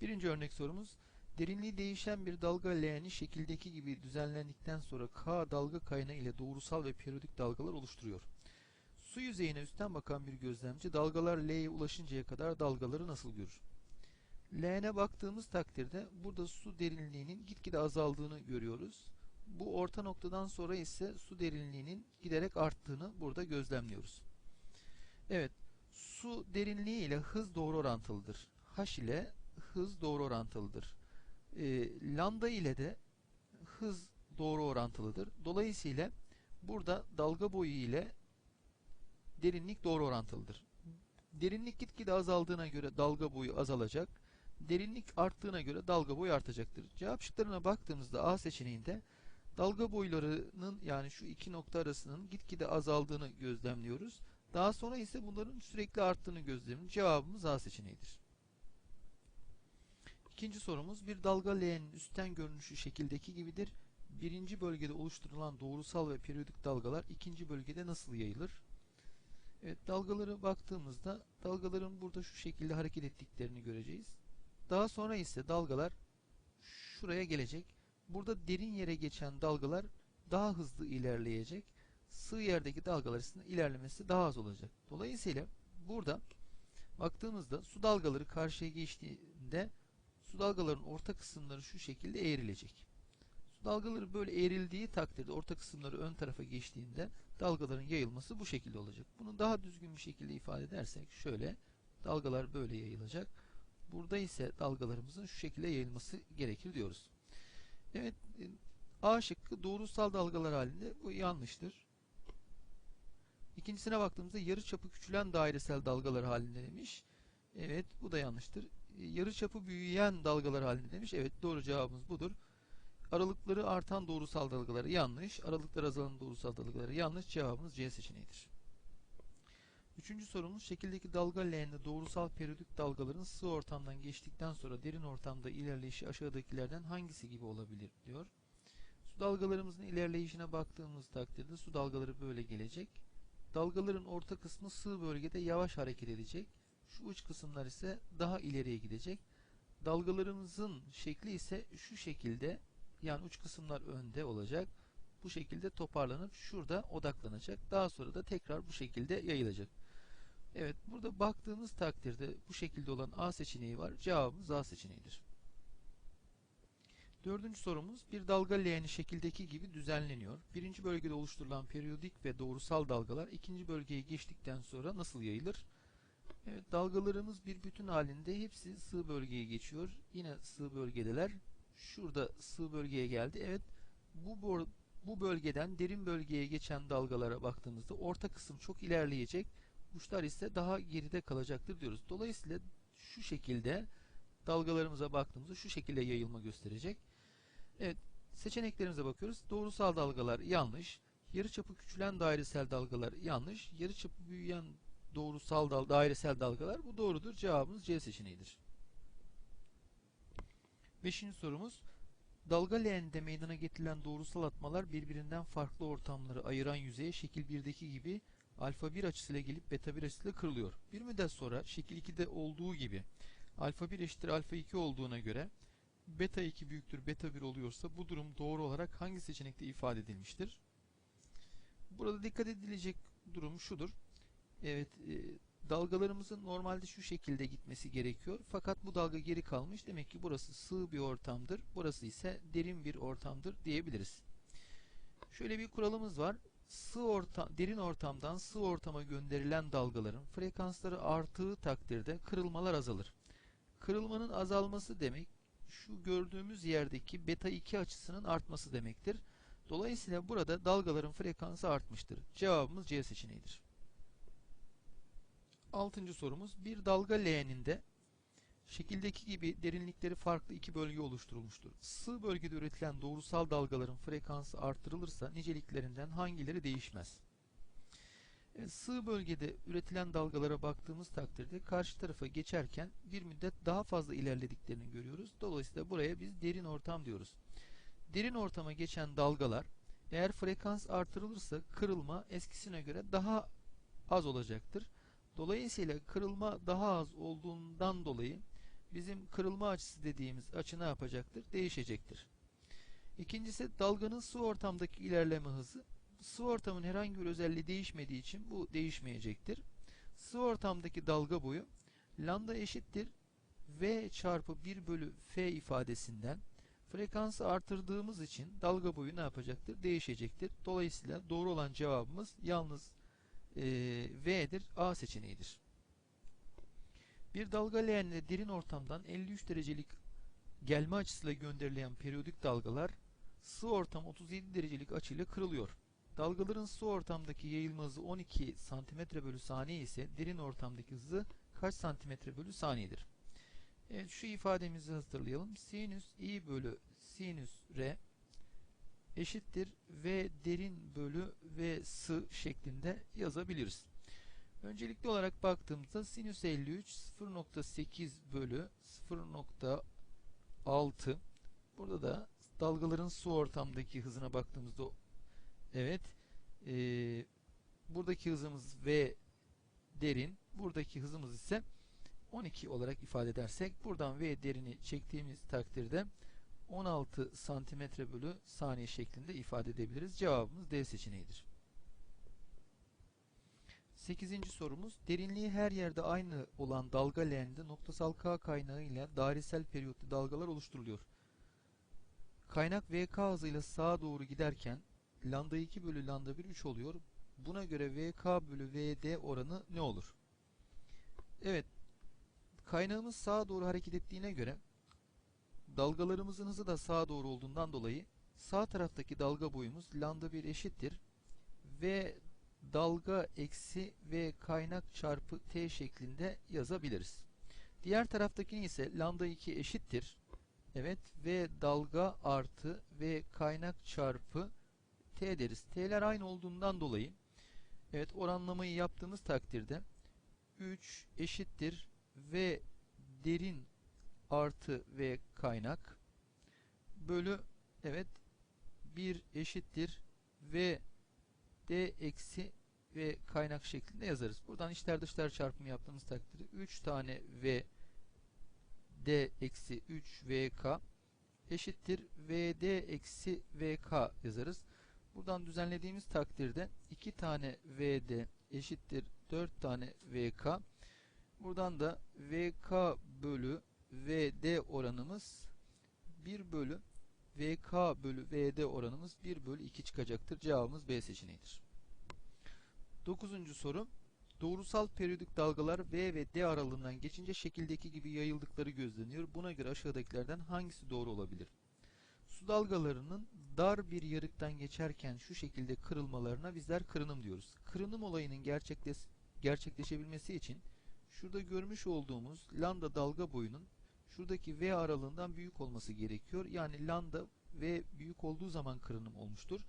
Birinci örnek sorumuz. Derinliği değişen bir dalga leğeni şekildeki gibi düzenlendikten sonra K dalga kaynağı ile doğrusal ve periyodik dalgalar oluşturuyor. Su yüzeyine üstten bakan bir gözlemci dalgalar L'ye ulaşıncaya kadar dalgaları nasıl görür? Leğene baktığımız takdirde burada su derinliğinin gitgide azaldığını görüyoruz. Bu orta noktadan sonra ise su derinliğinin giderek arttığını burada gözlemliyoruz. Evet, su derinliği ile hız doğru orantılıdır. H ile hız doğru orantılıdır. E, lambda ile de hız doğru orantılıdır. Dolayısıyla burada dalga boyu ile derinlik doğru orantılıdır. Derinlik gitgide azaldığına göre dalga boyu azalacak. Derinlik arttığına göre dalga boyu artacaktır. Cevap şıklarına baktığımızda A seçeneğinde dalga boylarının yani şu iki nokta arasının gitgide azaldığını gözlemliyoruz. Daha sonra ise bunların sürekli arttığını gözlemliyoruz. Cevabımız A seçeneğidir. İkinci sorumuz bir dalga leğenin üstten görünüşü şekildeki gibidir. Birinci bölgede oluşturulan doğrusal ve periyodik dalgalar ikinci bölgede nasıl yayılır? Evet, dalgalara baktığımızda dalgaların burada şu şekilde hareket ettiklerini göreceğiz. Daha sonra ise dalgalar şuraya gelecek. Burada derin yere geçen dalgalar daha hızlı ilerleyecek. Sığ yerdeki dalgalar ise ilerlemesi daha az olacak. Dolayısıyla burada baktığımızda su dalgaları karşıya geçtiğinde su dalgaların orta kısımları şu şekilde eğrilecek. Su dalgaları böyle eğrildiği takdirde orta kısımları ön tarafa geçtiğinde dalgaların yayılması bu şekilde olacak. Bunu daha düzgün bir şekilde ifade edersek şöyle dalgalar böyle yayılacak. Burada ise dalgalarımızın şu şekilde yayılması gerekir diyoruz. Evet A şıkkı doğrusal dalgalar halinde bu yanlıştır. İkincisine baktığımızda yarı çapı küçülen dairesel dalgalar halinde demiş. Evet bu da yanlıştır. Yarı çapı büyüyen dalgalar halinde demiş. Evet doğru cevabımız budur. Aralıkları artan doğrusal dalgaları yanlış. Aralıkları azalan doğrusal dalgaları yanlış. Cevabımız C seçeneğidir. Üçüncü sorumuz şekildeki dalga leğeninde doğrusal periyodik dalgaların sığ ortamdan geçtikten sonra derin ortamda ilerleyişi aşağıdakilerden hangisi gibi olabilir diyor. Su dalgalarımızın ilerleyişine baktığımız takdirde su dalgaları böyle gelecek. Dalgaların orta kısmı sığ bölgede yavaş hareket edecek. Şu uç kısımlar ise daha ileriye gidecek. Dalgalarımızın şekli ise şu şekilde yani uç kısımlar önde olacak. Bu şekilde toparlanıp şurada odaklanacak. Daha sonra da tekrar bu şekilde yayılacak. Evet burada baktığımız takdirde bu şekilde olan A seçeneği var. Cevabımız A seçeneğidir. Dördüncü sorumuz bir dalga leğeni şekildeki gibi düzenleniyor. Birinci bölgede oluşturulan periyodik ve doğrusal dalgalar ikinci bölgeye geçtikten sonra nasıl yayılır? Evet dalgalarımız bir bütün halinde hepsi sığ bölgeye geçiyor. Yine sığ bölgedeler. Şurada sığ bölgeye geldi. Evet bu bu bölgeden derin bölgeye geçen dalgalara baktığımızda orta kısım çok ilerleyecek. Uçlar ise daha geride kalacaktır diyoruz. Dolayısıyla şu şekilde dalgalarımıza baktığımızda şu şekilde yayılma gösterecek. Evet seçeneklerimize bakıyoruz. Doğrusal dalgalar yanlış. Yarıçapı küçülen dairesel dalgalar yanlış. Yarıçapı büyüyen doğrusal dal dairesel dalgalar bu doğrudur. Cevabımız C seçeneğidir. Beşinci sorumuz. Dalga leğeninde meydana getirilen doğrusal atmalar birbirinden farklı ortamları ayıran yüzeye şekil 1'deki gibi alfa 1 açısıyla gelip beta 1 açısıyla kırılıyor. Bir müddet sonra şekil 2'de olduğu gibi alfa 1 eşittir alfa 2 olduğuna göre beta 2 büyüktür beta 1 oluyorsa bu durum doğru olarak hangi seçenekte ifade edilmiştir? Burada dikkat edilecek durum şudur. Evet, e, dalgalarımızın normalde şu şekilde gitmesi gerekiyor. Fakat bu dalga geri kalmış. Demek ki burası sığ bir ortamdır. Burası ise derin bir ortamdır diyebiliriz. Şöyle bir kuralımız var. Sığ ortam, derin ortamdan sığ ortama gönderilen dalgaların frekansları arttığı takdirde kırılmalar azalır. Kırılmanın azalması demek şu gördüğümüz yerdeki beta 2 açısının artması demektir. Dolayısıyla burada dalgaların frekansı artmıştır. Cevabımız C seçeneğidir. Altıncı sorumuz bir dalga leğeninde şekildeki gibi derinlikleri farklı iki bölge oluşturulmuştur. Sığ bölgede üretilen doğrusal dalgaların frekansı artırılırsa niceliklerinden hangileri değişmez? E, sığ bölgede üretilen dalgalara baktığımız takdirde karşı tarafa geçerken bir müddet daha fazla ilerlediklerini görüyoruz. Dolayısıyla buraya biz derin ortam diyoruz. Derin ortama geçen dalgalar eğer frekans artırılırsa kırılma eskisine göre daha az olacaktır. Dolayısıyla kırılma daha az olduğundan dolayı bizim kırılma açısı dediğimiz açı ne yapacaktır? Değişecektir. İkincisi dalganın su ortamdaki ilerleme hızı. Sıvı ortamın herhangi bir özelliği değişmediği için bu değişmeyecektir. Sıvı ortamdaki dalga boyu lambda eşittir v çarpı 1 bölü f ifadesinden frekansı artırdığımız için dalga boyu ne yapacaktır? Değişecektir. Dolayısıyla doğru olan cevabımız yalnız e, V'dir. A seçeneğidir. Bir dalga leğenine derin ortamdan 53 derecelik gelme açısıyla gönderilen periyodik dalgalar sığ ortam 37 derecelik açıyla kırılıyor. Dalgaların su ortamdaki yayılma hızı 12 cm bölü saniye ise derin ortamdaki hızı kaç santimetre bölü saniyedir? Evet şu ifademizi hatırlayalım. Sinüs i bölü sinüs r eşittir v derin bölü v sı şeklinde yazabiliriz. Öncelikli olarak baktığımızda sinüs 53 0.8 bölü 0.6 burada da dalgaların su ortamdaki hızına baktığımızda evet e, buradaki hızımız v derin buradaki hızımız ise 12 olarak ifade edersek buradan v derini çektiğimiz takdirde 16 santimetre bölü saniye şeklinde ifade edebiliriz. Cevabımız D seçeneğidir. 8. sorumuz derinliği her yerde aynı olan dalga leğeninde noktasal K kaynağı ile dairesel periyotlu dalgalar oluşturuluyor. Kaynak VK hızıyla sağa doğru giderken lambda 2 bölü lambda 1 3 oluyor. Buna göre VK bölü VD oranı ne olur? Evet kaynağımız sağa doğru hareket ettiğine göre dalgalarımızın hızı da sağa doğru olduğundan dolayı sağ taraftaki dalga boyumuz lambda 1 eşittir ve dalga eksi v kaynak çarpı t şeklinde yazabiliriz. Diğer taraftakini ise lambda 2 eşittir. Evet v dalga artı v kaynak çarpı t deriz. T'ler aynı olduğundan dolayı evet oranlamayı yaptığımız takdirde 3 eşittir v derin artı v kaynak bölü evet 1 eşittir v d eksi v kaynak şeklinde yazarız. Buradan içler dışlar çarpımı yaptığımız takdirde 3 tane v d eksi 3 vk eşittir vd eksi vk yazarız. Buradan düzenlediğimiz takdirde 2 tane vd eşittir 4 tane vk buradan da vk bölü vd oranımız 1 bölü vk bölü vd oranımız 1 bölü 2 çıkacaktır. Cevabımız B seçeneğidir. 9. soru. Doğrusal periyodik dalgalar V ve D aralığından geçince şekildeki gibi yayıldıkları gözleniyor. Buna göre aşağıdakilerden hangisi doğru olabilir? Su dalgalarının dar bir yarıktan geçerken şu şekilde kırılmalarına bizler kırınım diyoruz. Kırınım olayının gerçekleş gerçekleşebilmesi için şurada görmüş olduğumuz lambda dalga boyunun şuradaki V aralığından büyük olması gerekiyor. Yani lambda V büyük olduğu zaman kırınım olmuştur.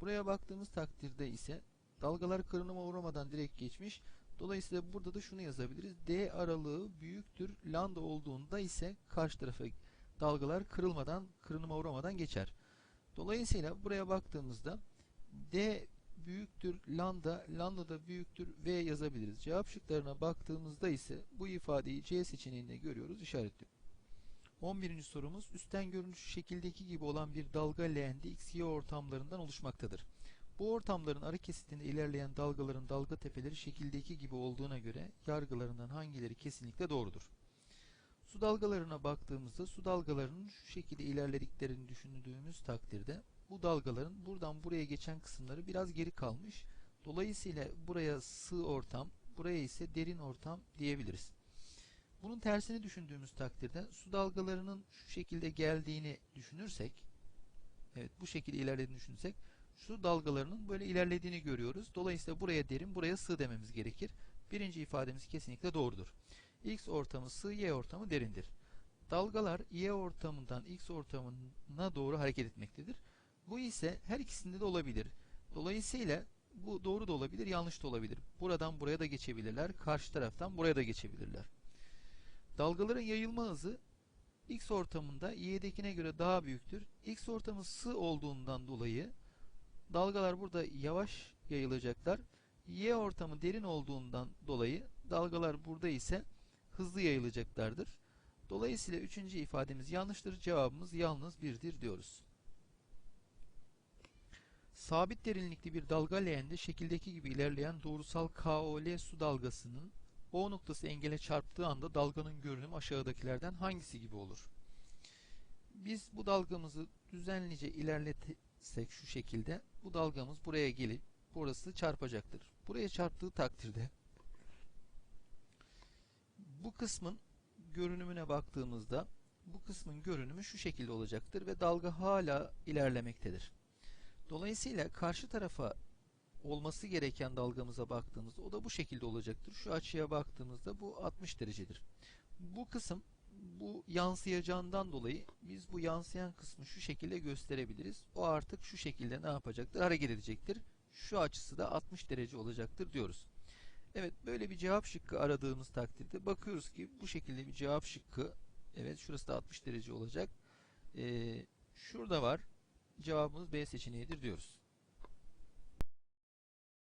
Buraya baktığımız takdirde ise dalgalar kırınıma uğramadan direkt geçmiş. Dolayısıyla burada da şunu yazabiliriz. D aralığı büyüktür lambda olduğunda ise karşı tarafa dalgalar kırılmadan, kırınıma uğramadan geçer. Dolayısıyla buraya baktığımızda D büyüktür lambda, lambda da büyüktür V yazabiliriz. Cevap şıklarına baktığımızda ise bu ifadeyi C seçeneğinde görüyoruz, işaretliyoruz. 11. sorumuz üstten görünüş şekildeki gibi olan bir dalga leğende x-y ortamlarından oluşmaktadır. Bu ortamların arı kesitinde ilerleyen dalgaların dalga tepeleri şekildeki gibi olduğuna göre yargılarından hangileri kesinlikle doğrudur? Su dalgalarına baktığımızda su dalgalarının şu şekilde ilerlediklerini düşündüğümüz takdirde bu dalgaların buradan buraya geçen kısımları biraz geri kalmış. Dolayısıyla buraya sığ ortam, buraya ise derin ortam diyebiliriz. Bunun tersini düşündüğümüz takdirde su dalgalarının şu şekilde geldiğini düşünürsek, evet bu şekilde ilerlediğini düşünsek, su dalgalarının böyle ilerlediğini görüyoruz. Dolayısıyla buraya derin, buraya sığ dememiz gerekir. Birinci ifademiz kesinlikle doğrudur. X ortamı sığ, Y ortamı derindir. Dalgalar Y ortamından X ortamına doğru hareket etmektedir. Bu ise her ikisinde de olabilir. Dolayısıyla bu doğru da olabilir, yanlış da olabilir. Buradan buraya da geçebilirler, karşı taraftan buraya da geçebilirler. Dalgaların yayılma hızı X ortamında Y'dekine göre daha büyüktür. X ortamı sığ olduğundan dolayı dalgalar burada yavaş yayılacaklar. Y ortamı derin olduğundan dolayı dalgalar burada ise hızlı yayılacaklardır. Dolayısıyla üçüncü ifademiz yanlıştır. Cevabımız yalnız birdir diyoruz. Sabit derinlikli bir dalga leğende şekildeki gibi ilerleyen doğrusal KOL su dalgasının O noktası engele çarptığı anda dalganın görünümü aşağıdakilerden hangisi gibi olur? Biz bu dalgamızı düzenlice ilerletsek şu şekilde bu dalgamız buraya gelip burası çarpacaktır. Buraya çarptığı takdirde bu kısmın görünümüne baktığımızda bu kısmın görünümü şu şekilde olacaktır ve dalga hala ilerlemektedir. Dolayısıyla karşı tarafa olması gereken dalgamıza baktığımızda o da bu şekilde olacaktır. Şu açıya baktığımızda bu 60 derecedir. Bu kısım bu yansıyacağından dolayı biz bu yansıyan kısmı şu şekilde gösterebiliriz. O artık şu şekilde ne yapacaktır? Hareket edecektir. Şu açısı da 60 derece olacaktır diyoruz. Evet böyle bir cevap şıkkı aradığımız takdirde bakıyoruz ki bu şekilde bir cevap şıkkı evet şurası da 60 derece olacak. Ee, şurada var. Cevabımız B seçeneğidir diyoruz.